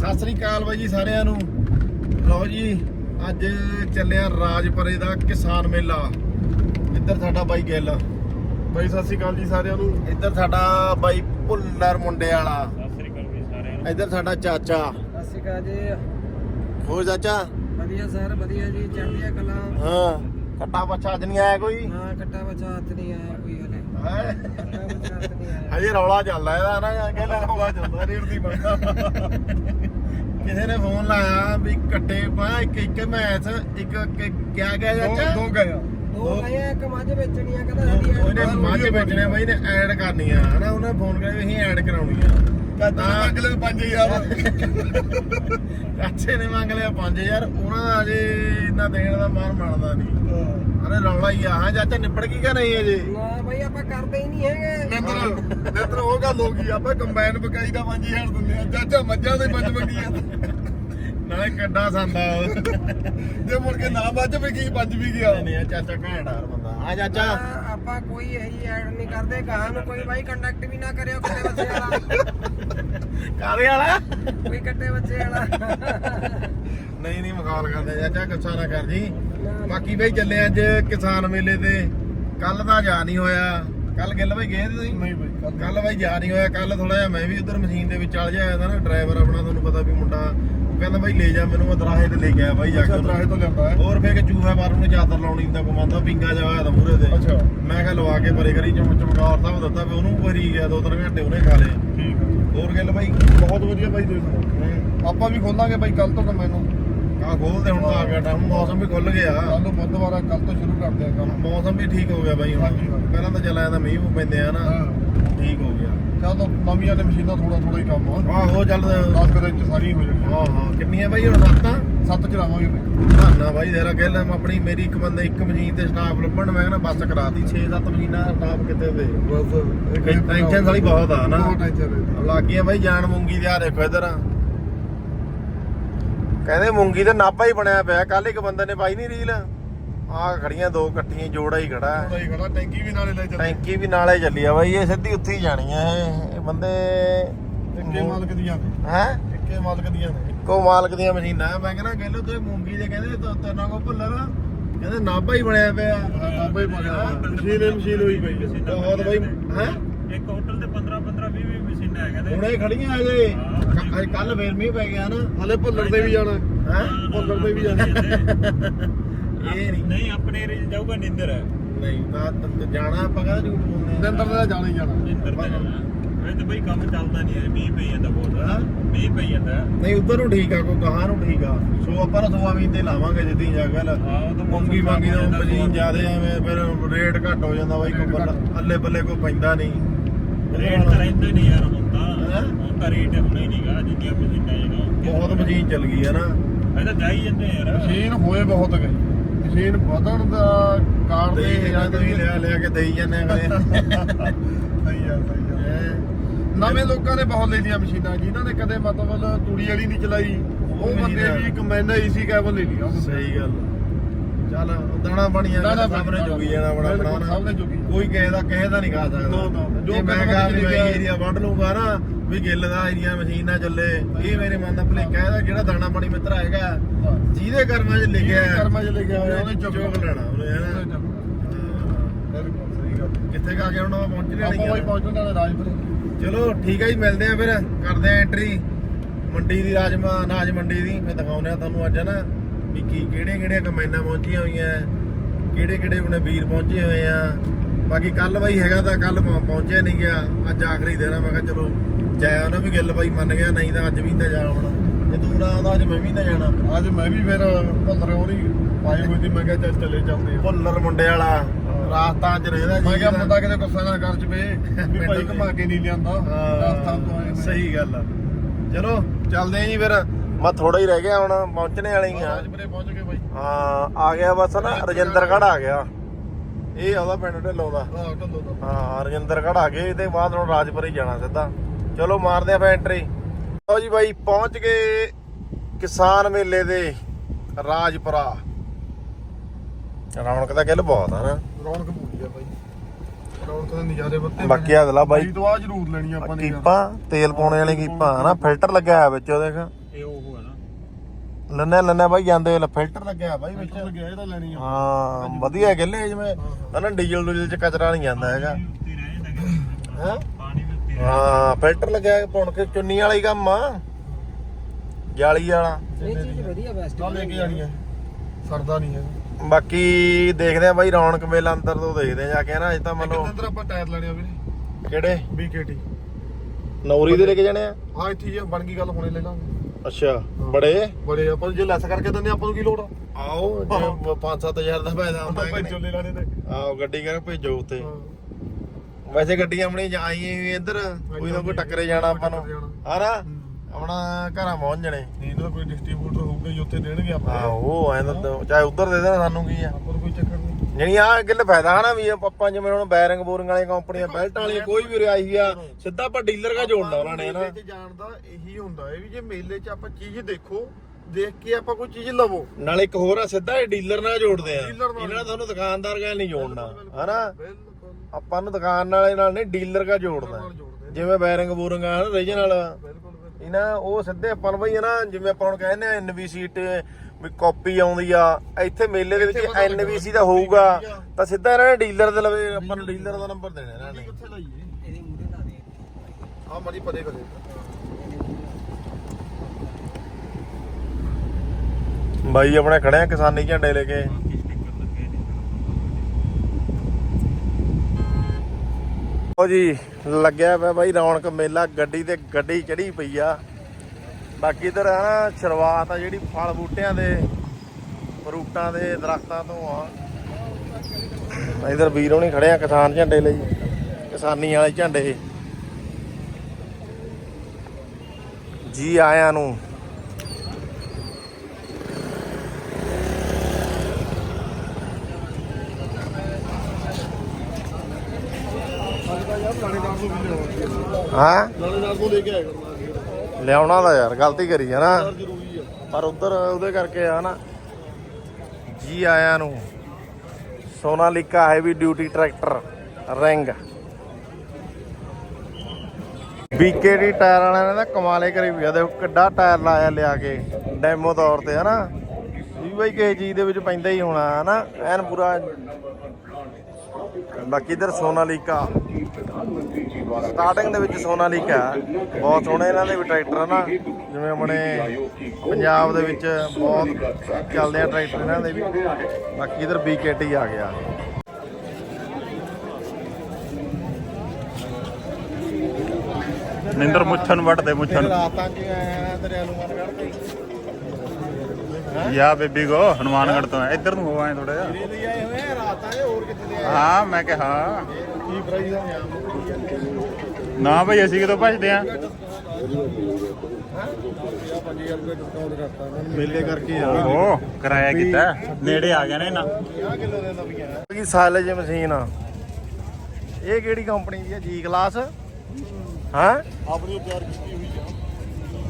ਸਤਿ ਸ੍ਰੀ ਅਕਾਲ ਬਾਈ ਜੀ ਸਾਰਿਆਂ ਨੂੰ। ਲਓ ਜੀ ਅੱਜ ਚੱਲਿਆ ਰਾਜਪੁਰੇ ਦਾ ਕਿਸਾਨ ਮੇਲਾ। ਇੱਧਰ ਸਾਡਾ ਬਾਈ ਗਿੱਲ। ਬਾਈ ਸਤਿ ਸ਼੍ਰੀ ਅਕਾਲ ਜੀ ਸਾਰਿਆਂ ਨੂੰ। ਇੱਧਰ ਸਾਡਾ ਬਾਈ ਭੁੱਲਰ ਮੁੰਡੇ ਵਾਲਾ। ਸਤਿ ਸ੍ਰੀ ਅਕਾਲ ਜੀ ਸਾਰਿਆਂ ਨੂੰ। ਇੱਧਰ ਸਾਡਾ ਚਾਚਾ। ਸਤਿ ਸ਼੍ਰੀ ਅਕਾਲ ਜੀ। ਹੋ ਚਾਚਾ? ਵਧੀਆ ਸਰ ਵਧੀਆ ਜੀ ਚੜ੍ਹਦੀਆਂ ਕਲਾਂ। ਹਾਂ ਕੱਟਾ ਬੱਚਾ ਅੱਜ ਨਹੀਂ ਆਇਆ ਕੋਈ? ਹਾਂ ਕੱਟਾ ਬੱਚਾ ਹੱਥ ਨਹੀਂ ਆਇਆ ਕੋਈ ਹਲੇ। ਹੈਂ? ਹਜੇ ਰੌਲਾ ਚੱਲਦਾ ਇਹਦਾ ਨਾ ਕਹਿੰਦਾ ਰੌਲਾ ਚੱਲਦਾ ਰੇੜ ਦੀ ਬਣਦਾ ਕਿਸੇ ਨੇ ਫੋਨ ਲਾਇਆ ਵੀ ਕੱਟੇ ਪਾ ਇੱਕ ਇੱਕ ਮੈਚ ਇੱਕ ਇੱਕ- ਕਿਆ ਗਿਆ ਚਾਚਾ? ਦੋ ਗਏ ਆ। ਦੋ ਲਾਇਆ ਇੱਕ ਮੱਝ ਵੇਚਣੀ ਆ ਕਹਿੰਦਾ ਐਡ ਉਹਨੇ ਮੱਝ ਵੇਚਣੇ ਬਾਈ ਨੇ ਐਡ ਕਰਨੀ ਆ। ਹਨਾ ਉਹਨੇ ਫੋਨ ਕਰਿਆ ਵੀ ਅਸੀਂ ਐਡ ਕਰਾਉਣੀ ਆ। ਤਾਂ ਅਗਲੇ 5000 ਚਾਚੇ ਨੇ ਮੰਗ ਲਿਆ 5000 ਉਹਨਾਂ ਦਾ ਅਜੇ ਇੰਨਾ ਦੇਣ ਦਾ ਮਾਨ ਬਣਦਾ ਨਹੀਂ। ਅਰੇ ਰੌਲਾ ਹੀ ਆ ਹਾਂ ਚਾਚਾ ਨਿਬੜ ਗਈ ਕਿ ਨਹੀਂ ਅਜੇ? ਨਾ ਬਈ ਆਪਾਂ ਕਰਦੇ ਹੀ ਨਹੀਂ ਹੈਗੇ। ਨੰਦਰ ਨੰਦਰ ਉਹ ਗੱਲ ਹੋ ਗਈ ਆਪਾਂ ਕੰਬਾਈਨ ਬਕਾਈ ਦਾ 5000 ਦਿੰਦੇ ਆ। ਚਾਚਾ ਮੱਝਾਂ ਦੇ ਪੰਜ ਵਗੀਆਂ ਨਾਲੇ ਕੱਡਾ ਸੰਦਾ। ਜੇ ਮੁੜ ਕੇ ਨਾ ਮੱਝ ਵਿਕੀ ਪੰਜ ਵੀ ਗਿਆ। ਨਹੀਂ ਆ ਚਾਚਾ ਘੈਂਟ ਆ ਬੰਦਾ। ਹਾਂ ਚਾਚਾ। ਆਪਾਂ- ਕੋਈ ਇਹੀ ਐਡ ਨਹੀਂ ਕਰਦੇ ਕਹਾਂ ਨੂੰ ਕੋਈ ਬਾਈ ਕੰਟੈਕਟ ਵੀ ਨਾ ਕਰਿਓ ਕੱਟੇ ਬੱਚੇ ਵਾਲਾ। ਕਾਦੇ ਵਾਲਾ? ਕੋਈ ਕੱਟੇ ਬੱਚੇ ਵਾਲਾ। ਨਹੀਂ ਨਹੀਂ ਮਖੌਲ ਕਰਦੇ ਚਾਚਾ ਗੁੱਸਾ ਨਾ ਕਰ ਜੀ। ਬਾਕੀ ਬਈ ਚੱਲੇ ਅੱਜ ਕਿਸਾਨ ਮੇਲੇ ਤੇ। ਕੱਲ ਦਾ ਜਾ ਨਹੀਂ ਹੋਇਆ। ਕੱਲ ਗਿੱਲ ਬਈ ਗਏ ਤੇ ਤੁਸੀਂ? ਨਹੀਂ ਬਾਈ ਕੱਲ ਬਾਈ ਜਾ ਨਹੀਂ ਹੋਇਆ। ਕੱਲ ਥੋੜਾ ਜਿਹਾ ਮੈਂ ਵੀ ਉਧਰ ਮਸ਼ੀਨ ਦੇ ਵਿੱਚ ਚਲ ਜਾਇਆ ਨਾ ਡਰਾਈਵਰ ਆਪਣਾ ਤੁਹਾਨੂੰ ਪਤਾ ਵੀ ਮੁੰਡਾ ਕਹਿੰਦਾ ਬਾਈ ਲੈ ਜਾ ਮੈਨੂੰ ਦਰਾਹੇ ਤੇ ਲੈ ਗਿਆ ਬਾਈ ਜਾ ਕੇ ਦਰਾਹੇ ਤੋਂ ਲਿਆਂਦਾ ਹੈ। ਹੋਰ ਫੇਰ ਕਿ ਚੂਹਾ ਬਾਰ ਨੂੰ ਚਾਦਰ ਲਾਉਣੀ ਦਾ ਕਮਾਂਦਾ ਪਿੰਗਾ ਜਾ ਹੋਇਆ ਤਾਂ ਮੂਰੇ ਤੇ। ਅੱਛਾ। ਮੈਂ ਕਿਹਾ ਲਵਾ ਕੇ ਪਰੇ ਕਰੀ ਚਮ ਚਮਕੌਰ ਸਾਹਿਬ ਦਿੱਤਾ ਵੀ ਉਹਨੂੰ ਭਰੀ ਗਿਆ ਦੋ ਤਿੰਨ ਘੰਟੇ ਉਹਨੇ ਖਾ ਲਏ। ਹੋਰ ਗੱਲ ਬਾਈ ਬਹੁਤ ਵਧੀਆ ਬਾਈ ਤੁਸੀਂ ਸੁਣਾਓ। ਆਪਾਂ ਵੀ ਖੋਲਾਂਗੇ ਬਾਈ ਕੱਲ ਤੋਂ ਕੰਬਾਈਨ ਨੂੰ ਆ ਖੋਲਦੇ ਹੁਣ ਤਾਂ ਆ ਗਿਆ ਟਾਈਮ ਮੌਸਮ ਵੀ ਖੁੱਲ ਗਿਆ। ਕੱਲ ਨੂੰ ਬੁੱਧਵਾਰ ਆ ਕੱਲ ਤੋਂ ਸ਼ੁਰੂ ਕਰਦੇ ਆ ਕੰਮ। ਮੌਸਮ ਵੀ ਠੀਕ ਹੋ ਗਿਆ ਬਾਈ ਹੁਣ। ਪਹਿਲਾਂ ਤਾਂ ਚਲਾਇਆ ਤਾਂ ਮੀਂਹ ਪੈਂਦੇ ਆ ਨਾ। ਠੀਕ ਹੋ ਗਿਆ। ਚਲੋ ਨਵੀਆਂ ਨੇ ਮਸ਼ੀਨਾਂ ਥੋੜਾ ਥੋੜਾ ਹੀ ਕੰਮ ਆ। ਆਹੋ ਚੱਲ 10 ਕਰੇ ਚ ਸਾਰੀ ਹੋ ਜਾਣੀ ਹਾਂ ਹਾਂ ਕਿੰਨੀਆਂ ਬਾਈ ਹੁਣ ਸੱਤਾਂ? ਸੱਤ ਚਲਾਵਾਂਗੇ ਧੰਨਾ ਬਾਈ ਤੇਰਾ ਕਹਿ ਲੈ ਮੈਂ ਆਪਣੀ ਮੇਰੀ ਇੱਕ ਬੰਦਾ ਇੱਕ ਮਸ਼ੀਨ ਤੇ ਸਟਾਫ ਲੱਭਣ ਮੈਂ ਕਹਿੰਦਾ ਬੱਸ ਕਰਾਤੀ 6-7 ਮਸ਼ੀਨਾਂ ਸਟਾਫ ਕਿਤੇ ਹੋਵੇ ਬਸ ਟੈਨਸ਼ਨ ਵਾਲੀ ਬਹੁਤ ਆ ਨਾ। ਬਹੁਤ ਟੈਨਸ਼ਨ ਹੈ ਲੱਗ ਗਈਆਂ ਬਾਈ ਜਾਨ ਮੂੰਗੀ ਦੇ ਆ ਦੇਖੋ ਇਧਰ ਕਹਿੰਦੇ ਮੂੰਗੀ ਤੇ ਨਾਪਾ ਹੀ ਬਣਿਆ ਪਿਆ ਕੱਲ ਇੱਕ ਬੰਦੇ ਨੇ ਪਾਈ ਨਹੀਂ ਰੀਲ ਆ ਖੜੀਆਂ ਦੋ ਇਕੱਠੀਆਂ ਜੋੜਾ ਹੀ ਖੜਾ। ਹੈ। ਥੋੜਾ ਹੀ ਖੜਾ ਟੈਂਕੀ ਵੀ ਨਾਲੇ ਲੈ ਚੱਲੇ। ਟੈਂਕੀ ਵੀ ਨਾਲੇ ਚੱਲੀ ਆ ਬਾਈ ਇਹ ਸਿੱਧੀ ਉੱਥੇ ਹੀ ਜਾਣੀ ਆ ਇਹ। ਇਹ ਬੰਦੇ ਇੱਕੇ ਮਾਲਕ ਦੀਆਂ ਨੇ। ਹੈ? ਇੱਕੇ ਮਾਲਕ ਦੀਆਂ ਨੇ। ਇੱਕੋ ਮਾਲਕ ਦੀਆਂ ਮਸ਼ੀਨਾਂ ਮੈਂ ਕਹਿੰਦਾ ਕਹਿੰਦੇ ਤੇ ਮੂੰਗੀ ਦੇ ਕਹਿੰਦੇ ਤਾਂ ਤੇਨਾਂ ਕੋ ਭੁੱਲਰ। ਕਹਿੰਦੇ ਨਾਭਾ ਹੀ ਬਣਿਆ ਪਿਆ। ਬਾਬਾ ਹੀ ਬਣਿਆ ਮਸ਼ੀਨ ਹੀ ਮਸ਼ੀਨ ਹੋਈ ਪਈ। ਹੈ ਬਹੁਤ ਬਾਈ ਹੈ? ਇੱਕ ਹੋਟਲ ਤੇ 15 15 20 20 ਮਸ਼ੀਨਾਂ ਹੈਗਾ ਤੇ ਹੁਣੇ ਖੜੀਆਂ ਅਜੇ ਅੱਜ ਕੱਲ ਫੇਰ ਮੀਂਹ ਪੈ ਗਿਆ ਨਾ। ਹਲੇ ਭੁੱਲਰ ਦੇ ਵੀ ਜਾਣਾ। ਹੈ? ਭੁੱਲਰ ਦੇ ਵੀ ਜਾਣਾ। ਇਹ ਨਹੀਂ। ਨਹੀਂ ਆਪਣੇ ਏਰੀਏ 'ਚ ਜਾਊਗਾ ਨਿੰਦਰ। ਹੈ ਨਹੀਂ ਤਾਂ ਜਾਣਾ ਆਪਾਂ ਕਹਿੰਦਾ ਝੂਠ ਬੋਲਦੇ ਆ। ਨਿੰਦਰ ਦਾ ਜਾਣਾ ਹੀ ਜਾਣਾ। ਨਿੰਦਰ ਤੇ ਜਾਣਾ। ਇਹ ਤਾਂ ਬਈ ਕੰਮ ਚੱਲਦਾ ਨਹੀਂ ਹੈ ਮੀਂਹ ਪਈ ਜਾਂਦਾ ਹਾਂ? ਬਹੁਤ ਮੀਂਹ ਪਈ ਜਾਂਦਾ। ਨਹੀਂ ਉਧਰ ਨੂੰ ਠੀਕ ਆ ਕੋਈ ਗਾਹਾਂ ਨੂੰ ਠੀਕ ਆ। ਸੋ ਆਪਾਂ ਤਾਂ ਸੋਆ ਮੀਨ ਤੇ ਲਾਵਾਂਗੇ ਜਿੱਦੀ ਜਾ ਗੱਲ ਹਾਂ, ਉਹ ਤਾਂ ਮੂੰਗੀ ਮੰਗੀ ਦਾ ਮਸ਼ੀਨ ਜ਼ਿਆਦੇ ਐਵੇਂ ਫਿਰ ਰੇਟ ਘੱਟ ਹੋ ਜਾਂਦਾ ਬਾਈ ਕੋਈ। ਅੱਲੇ ਬੱਲੇ ਕੋਈ ਪੈਂਦਾ ਨਹੀਂ। ਰੇਟ ਤਾਂ ਰਹਿੰਦਾ ਨਹੀਂ ਯਾਰ ਹੁਣ ਤਾਂ। ਹੈਂ? ਹੁਣ ਤਾਂ ਰੇਟ ਹੋਣਾ ਹੀ ਨਹੀਂਗਾ ਜਿੰਨੀਆਂ ਮਸ਼ੀਨਾਂ ਹੈਗਾ ਬਹੁਤ ਮਸ਼ੀਨ ਚੱਲ ਗਈ ਹੈ ਨਾ। ਇਹ ਤਾਂ ਜਾਈ ਜਾਂਦੇ ਯਾਰ। ਮਸ਼ੀਨ ਹੋਏ ਬਹੁਤ ਗਏ। ਮਸ਼ੀਨ ਵਧਣ ਦਾ ਕਾਰਨ ਇਹ ਇਹਨਾਂ ਤੋਂ ਵੀ ਲਿਆ ਲਿਆ ਕੇ ਦੇਈ ਜਾਂਦੇ ਆ ਸਹੀ ਆ ਸਹੀ ਆ। ਨਵੇਂ ਲੋਕਾਂ ਨੇ ਬਹੁਤ ਲੈ ਲਈਆਂ ਮਸ਼ੀਨਾਂ ਜਿਨ੍ਹਾਂ ਨੇ ਕਦੇ ਮਤਲਬ ਤੂੜੀ ਵਾਲੀ ਨਹੀਂ ਚਲਾਈ ਉਹ ਬੰਦੇ। ਵੀ ਇੱਕ ਮਹੀਨਾ ਏਸੀ ਕੈਬਲ ਲੈ ਲਿਆ ਸਹੀ ਗੱਲ ਚੱਲ ਦਾਣਾ ਬਣੀਆਂ ਦਾਣਾ ਸਭ ਨੇ ਬਣੀ ਜੋਗੀ ਜਾਣਾ ਬੜਾ ਬਿਲਕੁਲ, ਬਣਾ ਸਭ ਨੇ ਜੋਗੀ। ਕੋਈ ਕਿਸੇ ਦਾ ਕਿਸੇ ਦਾ ਨਹੀਂ ਖਾ ਸਕਦਾ। ਜੋ ਮੈਂ ਕਹਾਂ ਵੀ ਮੈਂ ਏਰੀਆ ਵੱਢ ਲੂੰਗਾ ਨਾ ਵੀ ਗਿੱਲ ਦਾ ਏਰੀਆ ਮਸ਼ੀਨ ਨਾ ਚੱਲੇ ਇਹ ਮੇਰੇ ਮਨ ਦਾ ਭੁਲੇਖਾ ਇਹਦਾ ਜਿਹੜਾ ਦਾਣਾ ਪਾਣੀ ਮਿੱਤਰ ਹੈਗਾ ਜਿਹਦੇ ਕਰਮਾਂ 'ਚ ਲਿਖਿਆ ਕਰਮਾਂ 'ਚ ਲਿਖਿਆ ਹੋਇਆ ਉਹਨੇ ਚੁੱਕ ਲੈਣਾ ਉਹਨੇ ਗੱਲ ਕਿੱਥੇ ਕਾ ਕੇ ਹੁਣ ਪਹੁੰਚਣੇ ਆਪਾਂ ਵਾਲੀ ਪਹੁੰਚਣ ਵਾਲੇ ਰਾਜਪੁਰ। ਚਲੋ ਠੀਕ ਹੈ ਜੀ ਮਿਲਦੇ ਆ ਫਿਰ। ਕਰਦੇ ਆ ਐਂਟਰੀ ਮੰਡੀ ਦੀ ਰਾਜਮਾ ਅਨਾਜ ਮੰਡੀ ਦੀ। ਦਿਖਾਉਂਦੇ ਆ ਤੁਹਾਨੂੰ ਅੱਜ ਨਾ ਵੀ ਕੀ ਕਿਹੜੇ ਕਿਹੜੇ ਕਮੈਨਾਂ ਪਹੁੰਚੀਆਂ ਹੋਈਆਂ ਕਿਹੜੇ ਕਿਹੜੇ ਆਪਣੇ ਵੀਰ ਪਹੁੰਚੇ ਹੋਏ ਆ। ਬਾਕੀ ਕੱਲ ਬਾਈ ਹੈਗਾ ਤਾਂ ਕੱਲ ਪਹੁੰਚਿਆ ਨਹੀਂ ਗਿਆ। ਅੱਜ ਆਖਰੀ ਦਿਨ ਆ ਮੈਂ ਕਿਹਾ ਚਲੋ ਜਾਇਆ ਉਹਨਾਂ ਵੀ ਗਿੱਲ ਬਾਈ ਮੰਨ ਗਿਆ ਨਹੀਂ ਤਾਂ ਅੱਜ ਵੀ ਤਾਂ ਜਾ ਆਉਣਾ ਜੇ ਤੂੰ ਨਾ ਆਉਂਦਾ ਅੱਜ ਮੈਂ ਵੀ ਤਾਂ ਜਾਣਾ। ਅੱਜ ਮੈਂ ਵੀ ਫਿਰ ਭੁੱਲਰ ਹੋਣੀ ਪਾਈ ਹੋਈ ਸੀ ਮੈਂ ਕਿਹਾ ਚੱਲ ਚਲੇ ਜਾਂਦੇ ਭੁੱਲਰ ਮੁੰਡੇ ਵਾਲਾ। ਰਾਜਸਥਾਨ ਚ ਰਹਿੰਦਾ ਜੀ। ਮੈਂ ਕਿਹਾ ਮੁੰਡਾ ਕਿਤੇ ਗੁੱਸਾ ਨਾ ਕਰ ਜਵੇ ਪਿੰਡ ਘੁਮਾ ਕੇ ਨਹੀਂ ਲਿਆਂਦਾ ਰਾਜਸਥਾਨ ਤੋਂ ਆਏ। ਸਹੀ ਗੱਲ ਆ। ਚਲੋ ਚੱਲਦੇ ਆ ਜੀ ਫਿਰ। ਮੈਂ ਥੋੜਾ ਹੀ ਰਹਿ ਗਿਆ ਹੁਣ ਪਹੁੰਚਣੇ ਵਾਲੇ ਹੀ ਆ। ਰਾਜਪੁਰੇ ਪਹੁੰਚ ਗਏ ਬਾਈ। ਹਾਂ ਆ ਗਿਆ ਬਸ ਨਾ ਰਜਿੰਦਰਗੜ੍ਹ ਆ ਗਿਆ। ਇਹ ਆਉਂਦਾ ਪਿੰਡ ਢਿੱਲੋਂ ਦਾ। ਹਾਂ ਤੋਂ ਰਜਿੰਦਰਗੜ੍ਹ ਆ ਗਏ ਇਹਦੇ ਬਾਅਦ ਹੁਣ ਰਾਜਪੁਰੇ ਹੀ ਜਾਣਾ ਸਿੱਧਾ। ਚਲੋ ਮਾਰਦੇ ਆ ਫੇ ਐਂਟਰੀ ਲਓ ਜੀ ਬਾਈ ਪਹੁੰਚ ਗਏ ਕਿਸਾਨ ਮੇਲੇ ਦੇ ਰਾਜਪੁਰਾ। ਰੌਣਕ ਤਾਂ ਕਿੱਲ ਬਹੁਤ ਆ ਨਾ। ਰੌਣਕ ਪੂਰੀ ਆ ਬਾਈ। ਰੌਣਕ ਦੇ ਨਜ਼ਾਰੇ ਬੱਤੇ ਬਾਕੀ ਅਗਲਾ ਬਾਈ। ਤੋਂ ਆ ਜ਼ਰੂਰ ਲੈਣੀ ਆਪਾਂ ਨੇ। ਕੀਪਾਂ ਤੇਲ ਪਾਉਣੇ ਵਾਲੀ ਕੀਪਾਂ ਹਨਾ ਫਿਲਟਰ ਲੱਗਿਆ ਹੋਇਆ ਵਿੱਚ ਉਹ ਦੇਖ। ਇਹ ਉਹ ਹੈ ਨਾ। ਲੰਨੇ ਲੰਨੇ ਬਾਈ ਜਾਂਦੇ ਵੇਲੇ ਫਿਲਟਰ ਲੱਗਿਆ ਬਾਈ ਵਿੱਚ। ਲੱਗਿਆ ਇਹ ਤਾਂ ਲੈਣੀ ਆ। ਹਾਂ ਵਧੀਆ ਗੱਲੇ ਜਿਵੇਂ ਹਨਾ ਡੀਜ਼ਲ ਡੂਜ਼ਲ ਚ ਕਚਰਾ ਨਹੀਂ ਜਾਂਦਾ ਹੈਗਾ। ਉੱਤੇ ਰਹਿ ਜਾਂਦਾ ਕਿ ਹੈ? ਪਾਣੀ ਵੀ ਉੱਤੇ ਹਾਂ ਫਿਲਟਰ ਲੱਗਿਆ ਪੁਣ ਕੇ ਚੁੰਨੀ ਵਾਲਾ ਹੀ ਕੰਮ ਆ। ਜਾਲੀ ਵਾਲਾ। ਇਹ ਚੀਜ਼ ਵਧੀਆ ਬੈਸਟ ਲੈ ਕੇ ਜਾਣੀ ਹੈ ਸਰਦਾ ਨਹੀਂ ਹੈ ਬਾਕੀ ਦੇਖਦੇ ਆ ਬਾਈ ਰੌਣਕ ਮੇਲਾ ਅੰਦਰ ਤੋਂ ਦੇਖਦੇ ਆ ਜਾ ਕੇ ਨਾ ਅੱਜ ਤਾਂ ਮੰਨ ਲਓ ਅੰਦਰ ਆਪਾਂ ਟਾਇਰ ਲੈਣੇ ਆ ਵੀਰੇ। ਕਿਹੜੇ? BKT ਨੌਰੀ ਦੇ ਲੈ ਕੇ ਜਾਣੇ ਆ? ਹਾਂ ਇੱਥੇ ਜੇ ਬਣ ਗਈ ਗੱਲ ਹੁਣੇ ਲੈ ਲਾਂਗੇ। ਅੱਛਾ ਬੜੇ? ਬੜੇ ਆਪਾਂ ਨੂੰ ਜੇ ਲੈਸ ਕਰਕੇ ਦਿੰਦੇ ਆਪਾਂ ਨੂੰ ਕੀ ਲੋੜ ਆ? ਆਓ ਜੇ 5-7000 ਦਾ ਫਾਇਦਾ ਹੁੰਦਾ ਕਿ ਆਪਾਂ ਨਹੀਂ? ਲਾਣੇ ਤੇ। ਆਓ ਗੱਡੀ ਕਰ ਭੇਜੋ ਉੱਤੇ ਹਾਂ। ਵੈਸੇ ਗੱਡੀਆਂ ਆਪਣੀ ਆਈਆਂ ਵੀ ਇੱਧਰ ਕੋਈ ਨਾ ਕੋਈ ਟੱਕਰੇ ਜਾਣਾ ਆਪਾਂ ਨੂੰ। ਹਾਰਾ ਆਪਣਾ ਘਰਾਂ ਪਹੁੰਚ ਜਣੇ। ਨਹੀਂ ਦਾ ਕੋਈ ਡਿਸਟ੍ਰੀਬਿਊਟਰ ਹੋਊਗਾ ਜੀ ਉੱਥੇ ਦੇਣਗੇ ਆਪਾਂ। ਆਹੋ ਐਂ ਤਾਂ ਚਾਹੇ ਉੱਧਰ ਦੇ ਦੇਣ ਸਾਨੂੰ ਕੀ ਆ? ਆਪਾਂ ਨੂੰ ਕੋਈ ਚੱਕਰ ਨਹੀਂ। ਜਿਹੜੀ ਆ ਗੱਲ ਫਾਇਦਾ ਹਨਾ ਵੀ ਆਪਾਂ ਜਿਵੇਂ ਹੁਣ ਬੈਰਿੰਗ ਬੋਰਿੰਗ ਵਾਲੀਆਂ ਕੰਪਨੀਆਂ ਬੈਲਟਾਂ ਵਾਲੀਆਂ ਕੋਈ ਵੀ ਰਿਆਈ ਆ ਸਿੱਧਾ ਆਪਾਂ ਡੀਲਰ ਕਾ ਜੋੜਨਾ ਉਹਨਾਂ ਨੇ ਹਨਾ। ਮੇਲੇ 'ਚ ਜਾਣ ਦਾ ਇਹੀ ਹੁੰਦਾ ਹੈ ਵੀ ਜੇ ਮੇਲੇ 'ਚ ਆਪਾਂ ਚੀਜ਼ ਦੇਖੋ ਦੇਖ ਕੇ ਆਪਾਂ ਕੋਈ ਚੀਜ਼ ਲਵੋ। ਨਾਲੇ ਇੱਕ ਹੋਰ ਆ ਸਿੱਧਾ ਇਹ ਡੀਲਰ ਨਾਲ ਜੋੜਦੇ ਆ। ਡੀਲਰ ਨਾਲ। ਇਹਨਾਂ ਨਾਲ ਤੁਹਾਨੂੰ ਦੁਕਾਨਦਾਰ ਗੱਲ ਨਹੀਂ ਜੋੜਨਾ ਹਨਾ? ਬਿਲਕੁਲ। ਆਪਾਂ ਨੂੰ ਦੁਕਾਨ ਵਾਲੇ ਨਾਲ ਨਹੀਂ ਡੀਲਰ ਕਾ ਜੋੜਨਾ। ਨਾਲ ਜੋੜਦੇ ਜਿਵੇਂ ਬੈਰਿੰਗ ਬੋਰਿੰਗ ਆ ਨਾ ਰੀਜਨਲ ਬਿਲਕੁਲ। ਇਹਨਾਂ ਉਹ ਸਿੱਧੇ ਆਪਾਂ ਨੂੰ ਬਈ ਨਾ ਜਿਵੇਂ ਆਪਾਂ ਹੁਣ ਕਹਿੰਦੇ ਆ ਐਨਵੀਸੀ ਤੇ ਵੀ ਕਾਪੀ ਆਉਂਦੀ ਆ ਇੱਥੇ ਮੇਲੇ ਦੇ ਵਿੱਚ ਐਨਵੀਸੀ ਦਾ ਹੋਊਗਾ ਤਾਂ ਸਿੱਧਾ ਇਹਨਾਂ ਨੇ ਡੀਲਰ ਦੇ ਲਵੇ ਆਪਾਂ ਨੂੰ ਡੀਲਰ ਦਾ ਨੰਬਰ ਦੇਣਾ ਇਹਨਾਂ ਨੇ। ਕਿੱਥੇ ਲਾਈਏ ਇਹਦੀ ਮੂਹਰੇ ਲਾ ਦੇ। ਆ ਮੜੀ ਪਰੇ ਕਰੇ। ਬਾਈ ਆਪਣੇ ਖੜੇ ਆ ਕਿਸਾਨੀ ਝੰਡੇ ਲੈ ਕੇ ਬਾਕੀ ਸਟicker ਲੱਗੇ ਨੇ ਉਹ ਜੀ, ਲੱਗਿਆ ਪਿਆ ਬਾਈ ਰੌਣਕ ਮੇਲਾ, ਗੱਡੀ ਤੇ ਗੱਡੀ ਚੜੀ ਪਈ ਆ। ਬਾਕੀ ਇਧਰ ਆ ਨਾ, ਸ਼ੁਰੂਆਤ ਆ ਜਿਹੜੀ ਫਲ ਬੂਟਿਆਂ ਦੇ, ਫਰੂਟਾਂ ਦੇ, ਦਰਖਤਾਂ ਤੋਂ ਆ। ਇਧਰ ਵੀਰ ਹੋਣੀ ਖੜੇ ਆ, ਕਿਸਾਨ ਝੰਡੇ ਲਈ, ਕਿਸਾਨੀ ਵਾਲੇ ਝੰਡੇ। ਜੀ ਆਇਆਂ ਨੂੰ ਲਾਣੇਦਾਰ ਨੂੰ ਵੀ ਲਿਆਉਣਾ ਹਾਂ? ਲਾਣੇਦਾਰ ਨੂੰ ਲੈ ਕੇ ਆਇਆ ਕਰਨਾ ਲਿਆਉਣਾ ਦਾ ਯਾਰ ਗਲਤੀ ਕਰੀ ਆ ਨਾ। ਪਰ ਉਧਰ ਉਹਦੇ ਕਰਕੇ ਆ ਨਾ ਜੀ ਆਇਆਂ ਨੂੰ Sonalika heavy duty tractor ring BKD tyre ਵਾਲਿਆਂ ਨੇ ਤਾਂ ਕਮਾਲੇ ਕਰੀ ਵੀ ਆ ਦੇਖੋ ਕਿੱਡਾ ਟਾਇਰ ਲਾਇਆ ਲਿਆ ਕੇ ਡੈਮੋ ਤੌਰ ਤੇ ਹਨਾ ਵੀ ਬਈ ਕਿਸੇ ਚੀਜ਼ ਦੇ ਵਿੱਚ ਪੈਂਦਾ ਹੀ ਹੋਣਾ ਹਨਾ? ਐਨ ਪੂਰਾ ਬਾਕੀ ਇਧਰ ਸੋਨਾਲੀਕਾ। ਸਟਾਰਟਿੰਗ ਦੇ ਵਿੱਚ ਸੋਨਾਲੀਕਾ ਬਹੁਤ ਸੋਹਣੇ ਇਹਨਾਂ ਦੇ ਵੀ ਟਰੈਕਟਰ ਆ ਨਾ। ਜਿਵੇਂ ਆਪਣੇ ਪੰਜਾਬ ਦੇ ਵਿੱਚ ਬਹੁਤ ਚੱਲਦੇ ਆ ਟਰੈਕਟਰ ਇਹਨਾਂ ਦੇ ਵੀ। ਬਾਕੀ ਇਧਰ ਬੀਕੇਟੀ ਆ ਗਿਆ। ਨਿੰਦਰ ਮੁੱਛਨ ਵੱਟਦੇ ਮੁੱਛਨ। ਰਾਤਾਂ ਚ ਆਇਆ ਤੇਰੇ ਕੱਢਦੇ ਯਾ ਬੇਬੀ ਗੋ ਹਨੂਮਾਨਗੜ ਤੋਂ ਹੈ। ਇੱਧਰ ਨੂੰ ਹੋ ਆਏ ਥੋੜਾ ਜਿਹਾ। ਲਈ ਆਏ ਹੋਏ ਆ ਰਾਤਾਂ ਚ ਹੋਰ ਕਿੱਥੇ ਦੇ ਹਾਂ ਮੈਂ ਕਿਹਾ ਹਾਂ। ਕੀ ਪ੍ਰਾਈਸ ਆ ਨਾ ਭਾਈ ਅਸੀਂ ਕਿਤੋਂ ਭਜਦੇ ਆ? ਮੇਲੇ ਕਰਕੇ ਆ। ਓਹੋ ਕਿਰਾਇਆ ਕੀਤਾ। ਨੇੜੇ ਆ ਗਿਆ ਨੇ ਨਾ 50 ਕਿਲੋ ਦੇ ਨਵੀਆਂ ਕੀ ਸਾਈਲੇਜ ਮਸ਼ੀਨ ਆ। ਇਹ ਕਿਹੜੀ ਕੰਪਨੀ ਦੀ ਆ? ਜੀ ਕਲਾਸ ਹਾਂ? ਆਪਣੀ ਤਿਆਰ ਕੀਤੀ ਹੋਈ